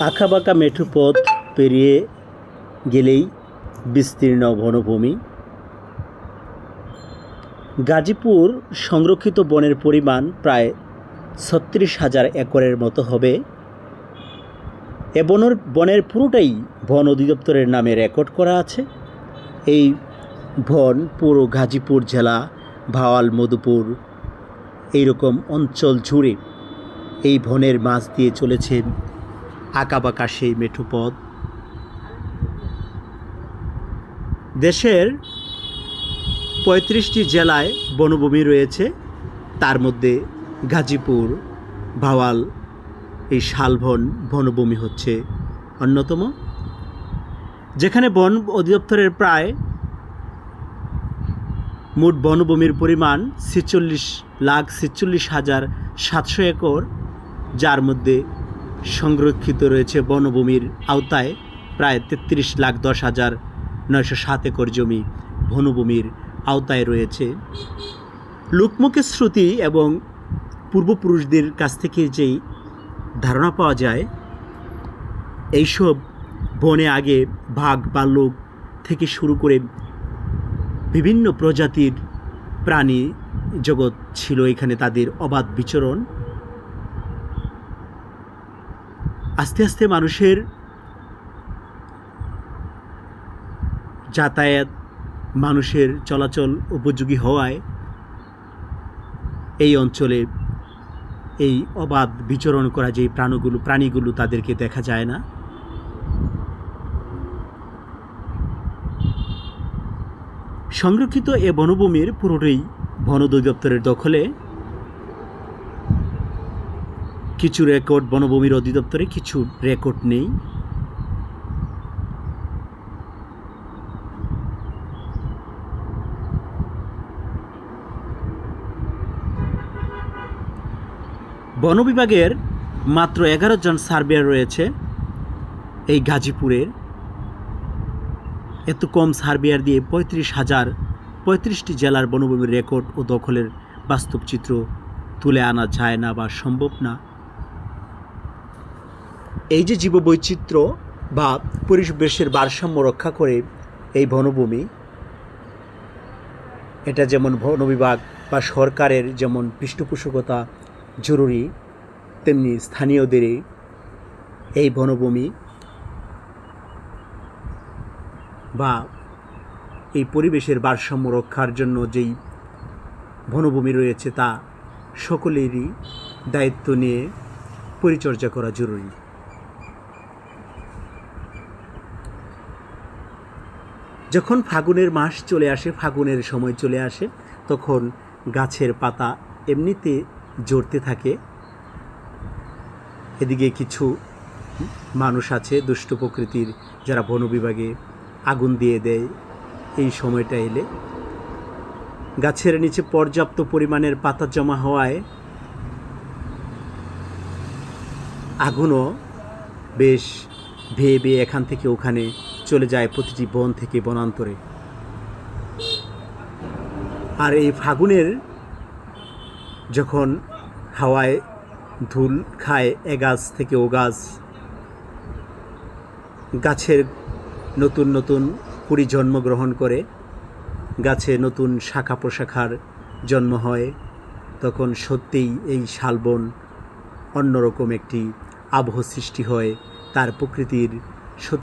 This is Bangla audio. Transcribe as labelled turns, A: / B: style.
A: আঁকাবাঁকা মেঠো পথ পেরিয়ে গেলেই বিস্তীর্ণ বনভূমি। গাজীপুর সংরক্ষিত বনের পরিমাণ প্রায় ছত্রিশ হাজার একরের মতো হবে। এ বনের বনের পুরোটাই বন অধিদপ্তরের নামে রেকর্ড করা আছে। এই বন পুরো গাজীপুর জেলা, ভাওয়াল, মধুপুর, এইরকম অঞ্চল জুড়ে এই বনের মাছ দিয়ে চলেছে আঁকাবাঁকা সেই দেশের পঁয়ত্রিশটি জেলায় বনভূমি রয়েছে, তার মধ্যে গাজীপুর, ভাওয়াল, এই শালবন বনভূমি হচ্ছে অন্যতম। যেখানে বন অধিদপ্তরের প্রায় মোট বনভূমির পরিমাণ ছেচল্লিশ লাখ ছেচল্লিশ হাজার সাতশো একর, যার মধ্যে সংরক্ষিত রয়েছে বনভূমির আওতায় প্রায় তেত্রিশ লাখ দশ হাজার নয়শো সাত একর জমি বনভূমির আওতায় রয়েছে। লোকমুখের শ্রুতি এবং পূর্বপুরুষদের কাছ থেকে যেই ধারণা পাওয়া যায়, এইসব বনে আগে বাঘ ভাল্লুক থেকে শুরু করে বিভিন্ন প্রজাতির প্রাণী জগৎ ছিল এখানে তাদের অবাধ বিচরণ। আস্তে আস্তে মানুষের যাতায়াত, মানুষের চলাচল উপযোগী হওয়ায় এই অঞ্চলে এই অবাধ বিচরণ করা যে প্রাণগুলো, প্রাণীগুলো তাদেরকে দেখা যায় না। সংরক্ষিত এ বনভূমির পুরোটাই বন অধিদপ্তরের দখলে। কিছু রেকর্ড বনভূমির অধিদপ্তরে, কিছু রেকর্ড নেই। বন বিভাগের মাত্র এগারো জন সার্ভেয়ার রয়েছে এই গাজীপুরের। এত কম সার্ভেয়ার দিয়ে পঁয়ত্রিশ হাজার পঁয়ত্রিশটি জেলার বনভূমির রেকর্ড ও দখলের বাস্তব চিত্র তুলে আনা যায় না বা সম্ভব না। এই যে জীববৈচিত্র্য বা পরিবেশের ভারসাম্য রক্ষা করে এই বনভূমি, এটা যেমন বন বিভাগ বা সরকারের যেমন পৃষ্ঠপোষকতা জরুরি, তেমনি স্থানীয়দের এই বনভূমি বা এই পরিবেশের ভারসাম্য রক্ষার জন্য যেই বনভূমি রয়েছে তা সকলেরই দায়িত্ব নিয়ে পরিচর্যা করা জরুরি। যখন ফাগুনের মাস চলে আসে, ফাগুনের সময় চলে আসে, তখন গাছের পাতা এমনিতে জড়তে থাকে। এদিকে কিছু মানুষ আছে, দুষ্ট প্রকৃতির, যারা বন বিভাগে আগুন দিয়ে দেয় এই সময়টা এলে। গাছের নিচে পর্যাপ্ত পরিমাণের পাতা জমা হওয়ায় আগুনও বেশ ভেয়ে বেয়ে এখান থেকে ওখানে চলে যায় প্রতিটি বন থেকে বনান্তরে। আর এই ফাগুনের যখন হাওয়ায় ধুল খায় এ গাছ থেকে ও গাছ, গাছের নতুন নতুন কুড়ি জন্মগ্রহণ করে, গাছে নতুন শাখা প্রশাখার জন্ম হয়, তখন সত্যিই এই শালবন অন্যরকম একটি আবহ সৃষ্টি হয়, তার প্রকৃতির সত্যি